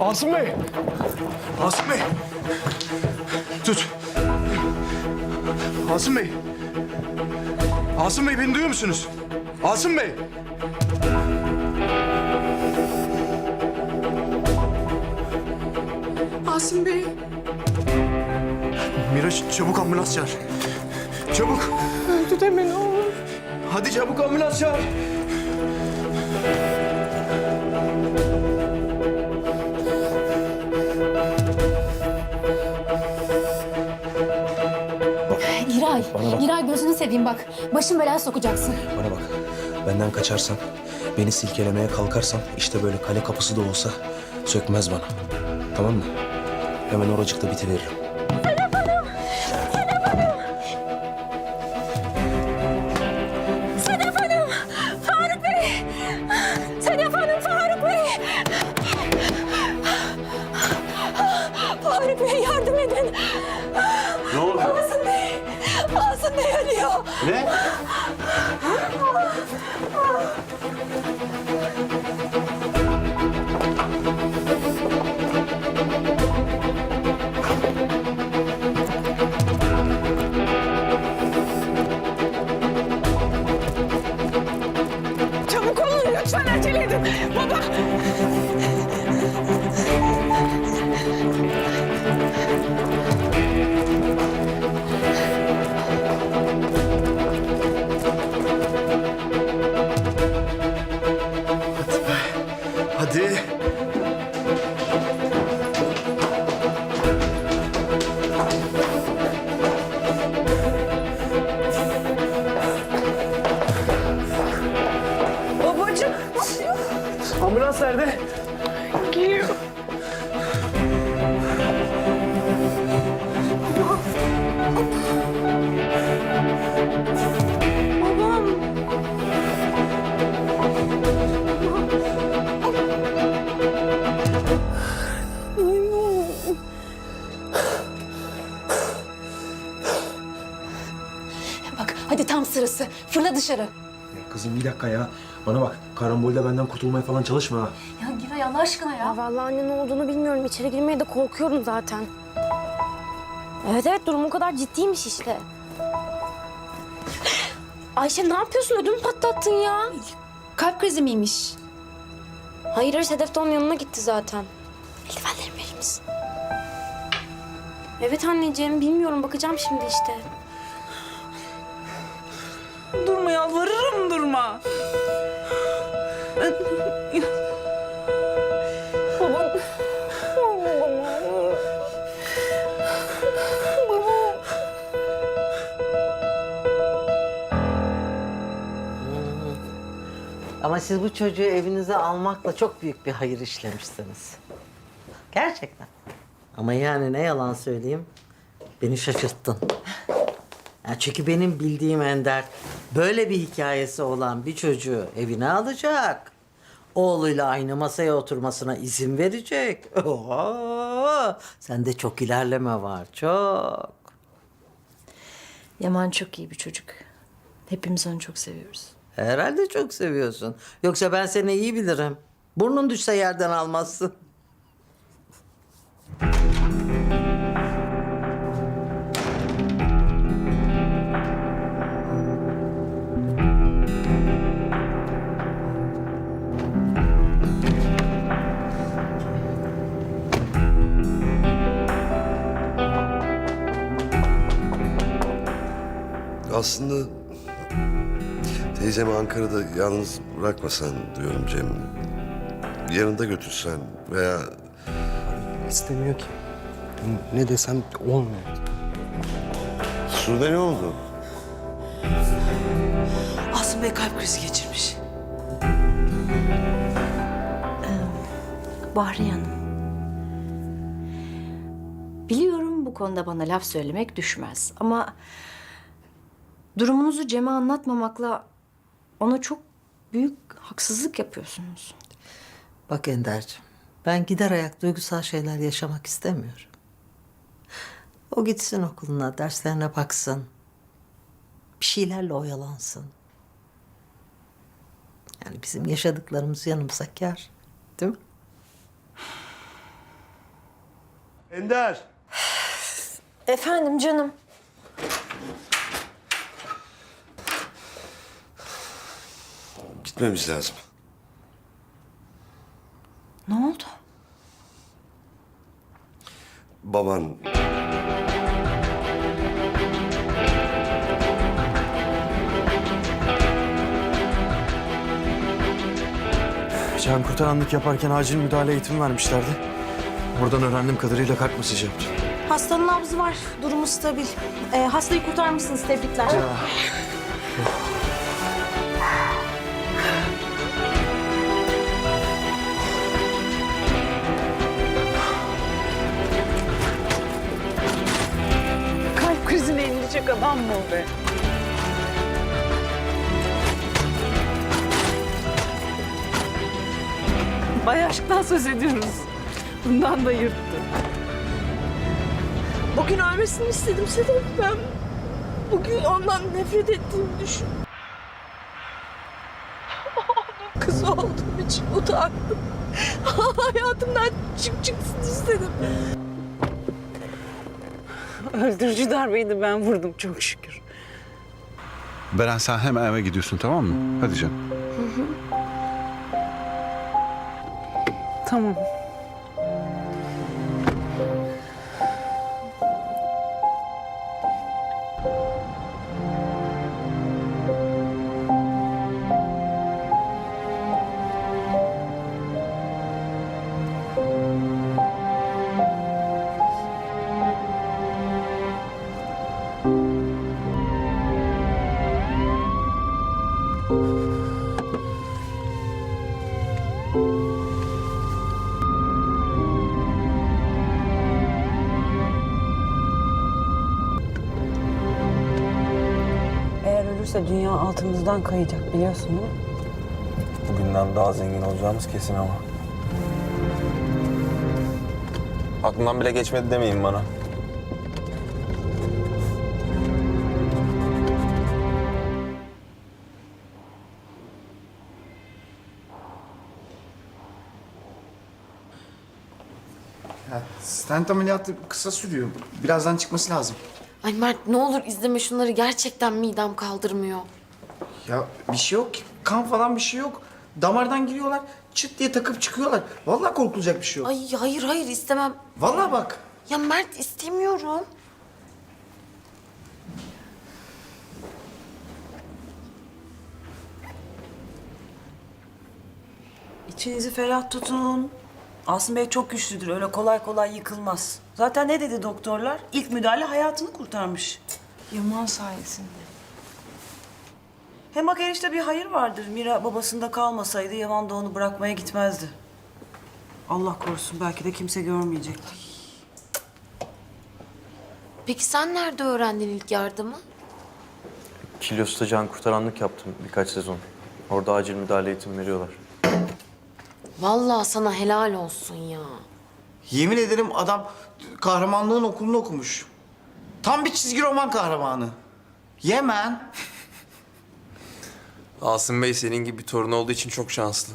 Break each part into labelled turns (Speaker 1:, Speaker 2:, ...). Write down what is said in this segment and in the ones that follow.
Speaker 1: Asım Bey! Asım Bey! Tut. Asım Bey! Asım Bey beni duyuyor musunuz? Asım Bey!
Speaker 2: Asım Bey.
Speaker 1: Miraç çabuk ambulans çağır. Çabuk.
Speaker 2: Öldü deme ne olur.
Speaker 1: Hadi çabuk ambulans çağır.
Speaker 3: Bak.
Speaker 4: Başın belaya sokacaksın.
Speaker 3: Bana bak. Benden kaçarsan, beni silkelemeye kalkarsan işte böyle kale kapısı da olsa sökmez bana. Tamam mı? Hemen oracıkta bitiveririm.
Speaker 1: Ne?
Speaker 2: Çabuk olun lütfen acele edin. Baba.
Speaker 4: Dışarı.
Speaker 3: Ya kızım bir dakika ya. Bana bak. Karambolde benden kurtulmaya falan çalışma ha.
Speaker 4: Ya Giray Allah aşkına ya.
Speaker 5: Ya vallahi anne ne olduğunu bilmiyorum. İçeri girmeye de korkuyorum zaten. Evet evet durum o kadar ciddiymiş işte. Ayşe ne yapıyorsun? Ödümü patlattın ya.
Speaker 4: Kalp krizi miymiş?
Speaker 5: Hayır hayır Sedef de onun yanına gitti zaten. Eldivenlerimi verir misin? Evet anneciğim bilmiyorum bakacağım şimdi işte.
Speaker 2: Durma yalvarırım durma.
Speaker 5: Baba.
Speaker 6: Ama siz bu çocuğu evinize almakla çok büyük bir hayır işlemişsiniz. Gerçekten. Ama yani ne yalan söyleyeyim, beni şaşırttın. Ya çünkü benim bildiğim Ender böyle bir hikayesi olan bir çocuğu evine alacak. Oğluyla aynı masaya oturmasına izin verecek. Oho! Sende çok ilerleme var, çok.
Speaker 7: Yaman çok iyi bir çocuk. Hepimiz onu çok seviyoruz.
Speaker 6: Herhalde çok seviyorsun. Yoksa ben seni iyi bilirim. Burnun düşse yerden almazsın.
Speaker 8: Aslında teyzemi Ankara'da yalnız bırakmasan diyorum Cem. Yanında götürsen veya
Speaker 3: İstemiyor ki. Ne desem olmuyor.
Speaker 8: Sude ne oldu?
Speaker 2: Asım Bey kalp krizi geçirmiş.
Speaker 7: Bahriye Hanım. Biliyorum bu konuda bana laf söylemek düşmez ama Durumunuzu Cem'e anlatmamakla ona çok büyük haksızlık yapıyorsunuz.
Speaker 6: Bak Ender'ciğim, ben gider ayak duygusal şeyler yaşamak istemiyorum. O gitsin okuluna, derslerine baksın. Bir şeylerle oyalansın. Yani bizim yaşadıklarımız yanımıza kar. Değil mi?
Speaker 8: Ender!
Speaker 7: Efendim canım.
Speaker 8: Gitmemiz lazım.
Speaker 7: Ne oldu?
Speaker 8: Baban
Speaker 1: Can kurtaranlık yaparken acil müdahale eğitimi vermişlerdi. Buradan öğrendiğim kadarıyla kalp masajı yaptı.
Speaker 7: Hastanın nabzı var. Durumu stabil. Ee, hastayı kurtarmışsınız. Tebrikler.
Speaker 4: Kalp inilecek adam mı o be? Bay aşktan söz ediyoruz. Bundan da yırttı.
Speaker 3: Bugün ölmesini istedim Sedat ben. Bugün ondan nefret ettiğimi düşün. Onun kızı olduğum için utandım. Hayatımdan çık çıksın istedim.
Speaker 4: Öldürücü darbeyi de ben vurdum çok şükür.
Speaker 9: Beren sen hemen eve gidiyorsun tamam mı? Hadi canım.
Speaker 4: Tamam.
Speaker 10: Ölürse dünya altımızdan kayacak biliyorsun değil mi?
Speaker 11: Bugünden daha zengin olacağımız kesin ama. Aklımdan bile geçmedi demeyin bana.
Speaker 12: Ya, stent ameliyatı kısa sürüyor. Birazdan çıkması lazım.
Speaker 13: Ay Mert ne olur izleme şunları gerçekten midem kaldırmıyor.
Speaker 12: Ya bir şey yok ki. Kan falan bir şey yok. Damardan giriyorlar. Çıt diye takıp çıkıyorlar. Vallahi korkulacak bir şey yok.
Speaker 13: Ay hayır hayır istemem.
Speaker 12: Vallahi bak.
Speaker 13: Ya Mert istemiyorum.
Speaker 10: İçinizi ferah tutun. Asım Bey çok güçlüdür. Öyle kolay kolay yıkılmaz. Zaten ne dedi doktorlar? İlk müdahale hayatını kurtarmış.
Speaker 4: Yaman sayesinde.
Speaker 10: Hem bak enişte bir hayır vardır. Mira babasında kalmasaydı Yaman da onu bırakmaya gitmezdi. Allah korusun belki de kimse görmeyecek.
Speaker 13: Peki sen nerede öğrendin ilk yardımı?
Speaker 14: Kilyos'ta can kurtaranlık yaptım birkaç sezon. Orada acil müdahale eğitimi veriyorlar.
Speaker 13: Vallahi sana helal olsun ya.
Speaker 12: Yemin ederim adam kahramanlığın okulunu okumuş. Tam bir çizgi roman kahramanı. Yemen.
Speaker 1: Asım Bey senin gibi bir torun olduğu için çok şanslı.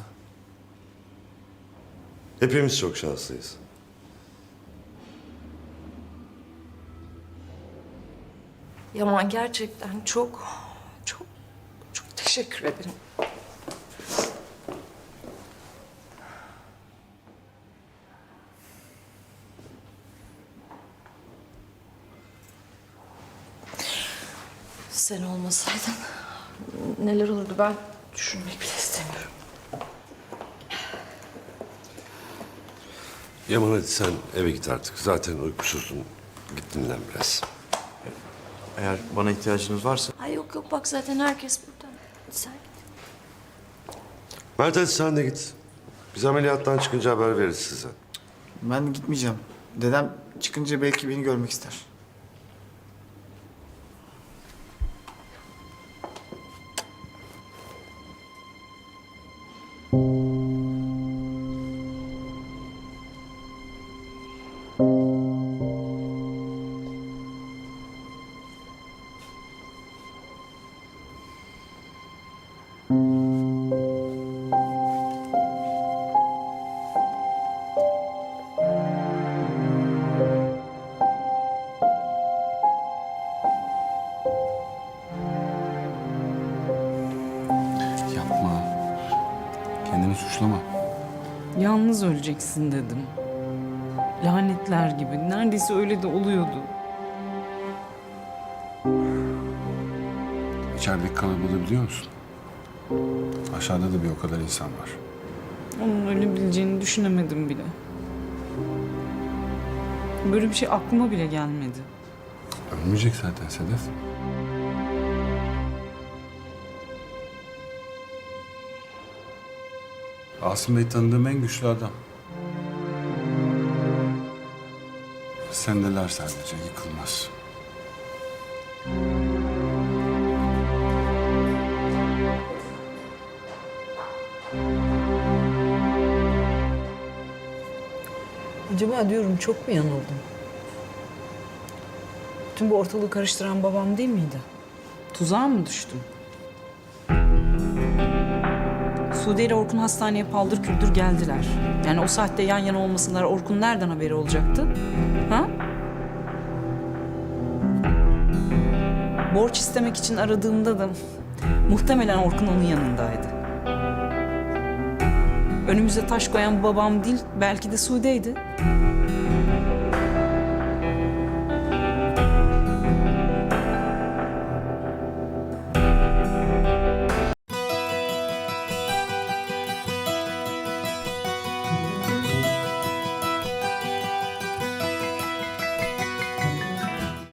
Speaker 8: hepimiz çok şanslıyız.
Speaker 4: Yaman gerçekten çok, çok, çok teşekkür ederim. Sen olmasaydın neler olurdu ben düşünmek bile istemiyorum.
Speaker 8: Yaman hadi sen eve git artık. Zaten uykusuzdun. Git dinlen biraz.
Speaker 14: Eğer bana ihtiyacınız varsa
Speaker 3: Ay yok yok bak zaten herkes burada. Sen
Speaker 8: Mert hadi sen de git. Biz ameliyattan çıkınca haber veririz size.
Speaker 12: Ben gitmeyeceğim. Dedem çıkınca belki beni görmek ister.
Speaker 4: Öleceksin dedim. Lanetler gibi. Neredeyse öyle de oluyordu.
Speaker 9: İçerideki kalabalığı biliyor musun? Aşağıda da bir o kadar insan var.
Speaker 4: Onun ölebileceğini düşünemedim bile. Böyle bir şey aklıma bile gelmedi.
Speaker 9: Ölmeyecek zaten Sedef. Asım Bey tanıdığım en güçlü adam. Sendeler sadece yıkılmaz.
Speaker 4: Acaba diyorum çok mu yanıldım? Tüm bu ortalığı karıştıran babam değil miydi? Tuzağa mı düştüm? Sude ile Orkun hastaneye paldır küldür geldiler. Yani o saatte yan yana olmasınlar Orkun nereden haberi olacaktı? Ha? Borç istemek için aradığımda da muhtemelen Orkun onun yanındaydı. Önümüze taş koyan babam değil, belki de Sude'ydi.